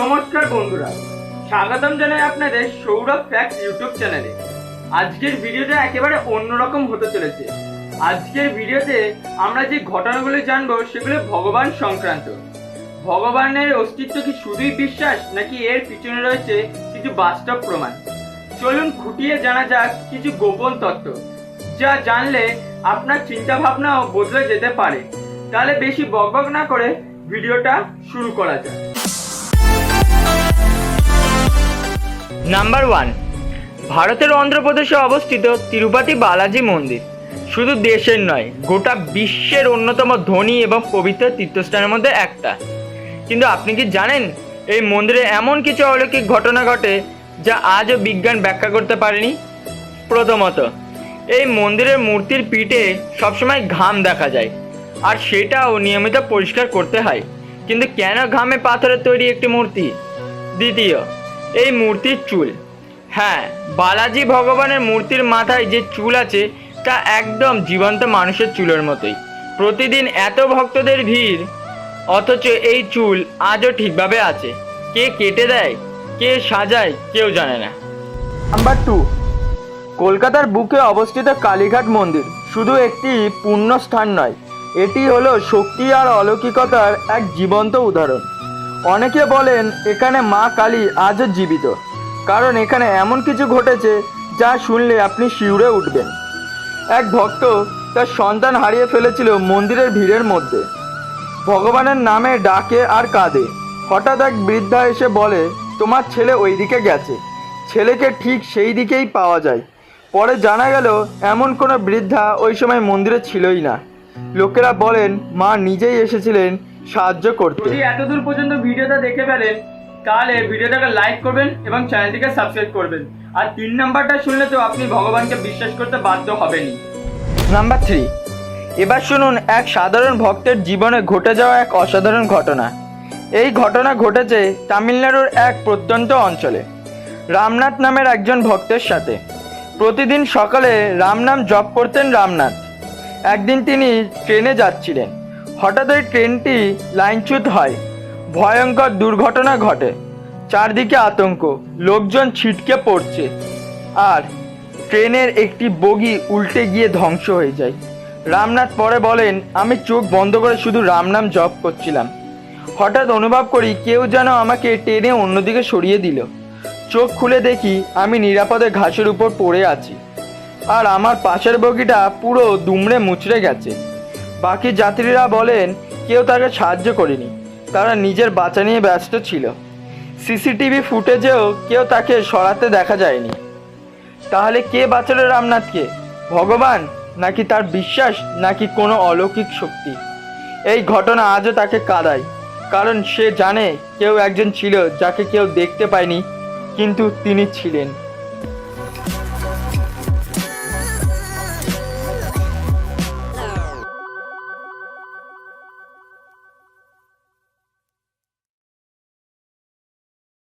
নমস্কার বন্ধুরা, স্বাগতম জানাই আপনাদের সৌরভ ফ্যাক্ট ইউটিউব চ্যানেলে আজকের ভিডিওটা একেবারে অন্যরকম হতে চলেছে। আজকের ভিডিওতে আমরা যে ঘটনাগুলো জানব সেগুলো ভগবান সংক্রান্ত। ভগবানের অস্তিত্ব কি শুধুই বিশ্বাস নাকি এর পিছনে রয়েছে কিছু বাস্তব প্রমাণ? চলুন খুঁটিয়ে জানা যাক কিছু গোপন তত্ত্ব যা জানলে আপনার চিন্তা ভাবনাও বদলে যেতে পারে। তাহলে বেশি বকবক না করে ভিডিওটা শুরু করা যাক। নাম্বার ওয়ান ভারতের অন্ধ্রপ্রদেশে অবস্থিত তিরুপতি বালাজি মন্দির। শুধু দেশের নয়, গোটা বিশ্বের অন্যতম ধনী এবং পবিত্র তীর্থস্থানের মধ্যে একটা। কিন্তু আপনি কি জানেন, এই মন্দিরে এমন কিছু অলৌকিক ঘটনা ঘটে যা আজও বিজ্ঞান ব্যাখ্যা করতে পারেনি? প্রথমত, এই মন্দিরের মূর্তির পিঠে সবসময় ঘাম দেখা যায়, আর সেটাও নিয়মিত পরিষ্কার করতে হয়। কিন্তু কেন ঘামে পাথরের তৈরি একটি মূর্তি? দ্বিতীয় এই মূর্তির চুল। হ্যাঁ বালাজি ভগবানের মূর্তির মাথায় যে চুল আছে, তা একদম জীবন্ত মানুষের চুলের মতোই। প্রতিদিন এত ভক্তদের ভিড়, অথচ এই চুল আজও ঠিকভাবে আছে। কে কেটে দেয়, কে সাজায়, কেউ জানে না। নাম্বার টু, কলকাতার বুকে অবস্থিত কালীঘাট মন্দির শুধু একটি পুণ্য স্থান নয়, এটি হলো শক্তি আর অলৌকিকতার এক জীবন্ত উদাহরণ। অনেকে বলেন এখানে মা কালী আজও জীবিত, কারণ এখানে এমন কিছু ঘটেছে যা শুনলে আপনি শিউরে উঠবেন। এক ভক্ত তার সন্তান হারিয়ে ফেলেছিল মন্দিরের ভিড়ের মধ্যে। ভগবানের নামে ডাকে আর কাঁদে। হঠাৎ এক বৃদ্ধা এসে বলে, তোমার ছেলে ওই দিকে গেছে। ছেলেকে ঠিক সেই দিকেই পাওয়া যায়। পরে জানা গেল, এমন কোনো বৃদ্ধা ওই সময় মন্দিরে ছিলই না। লোকেরা বলেন, মা নিজেই এসেছিলেন সাহায্য করতে। যদি এতদূর পর্যন্ত ভিডিওটা দেখে ফেলেন তাহলে ভিডিওটাকে লাইক করবেন এবং চ্যানেলটিকে সাবস্ক্রাইব করবেন। আর তিন নাম্বারটা শুনলে তো আপনি ভগবানকে বিশ্বাস করতে বাধ্য হবেনই। নাম্বার থ্রি এবার শুনুন এক সাধারণ ভক্তের জীবনে ঘটে যাওয়া এক অসাধারণ ঘটনা। এই ঘটনা ঘটেছে তামিলনাড়ুর এক প্রত্যন্ত অঞ্চলে রামনাথ নামের একজন ভক্তের সাথে। প্রতিদিন সকালে রামনাম জপ করতেন রামনাথ। একদিন তিনি ট্রেনে যাচ্ছিলেন। হঠাৎ ওই ট্রেনটি লাইনচ্যুত হয়। ভয়ঙ্কর দুর্ঘটনা ঘটে। চারদিকে আতঙ্ক, লোকজন ছিটকে পড়ছে। আর ট্রেনের একটি বগি উল্টে গিয়ে ধ্বংস হয়ে যায়। রামনাথ পরে বলেন, আমি চোখ বন্ধ করে শুধু রামনাম জপ করছিলাম। হঠাৎ অনুভব করি কেউ যেন আমাকে টেনে অন্যদিকে সরিয়ে দিল। চোখ খুলে দেখি আমি নিরাপদে ঘাসের উপর পড়ে আছি। আর আমার পাশের বগিটা পুরো দুমড়ে মুচড়ে গেছে। বাকি যাত্রীরা বলেন, কেউ তাকে সাহায্য করেনি। তারা নিজের বাঁচা নিয়ে ব্যস্ত ছিল। সিসিটিভি ফুটেজেও কেউ তাকে সরাতে দেখা যায়নি। তাহলে কে বাঁচালো রামনাথকে? ভগবান? নাকি তার বিশ্বাস? নাকি কোনো অলৌকিক শক্তি? এই ঘটনা আজও তাকে কাঁদায়। কারণ সে জানে কেউ একজন ছিল যাকে কেউ দেখতে পায়নি, কিন্তু তিনি ছিলেন।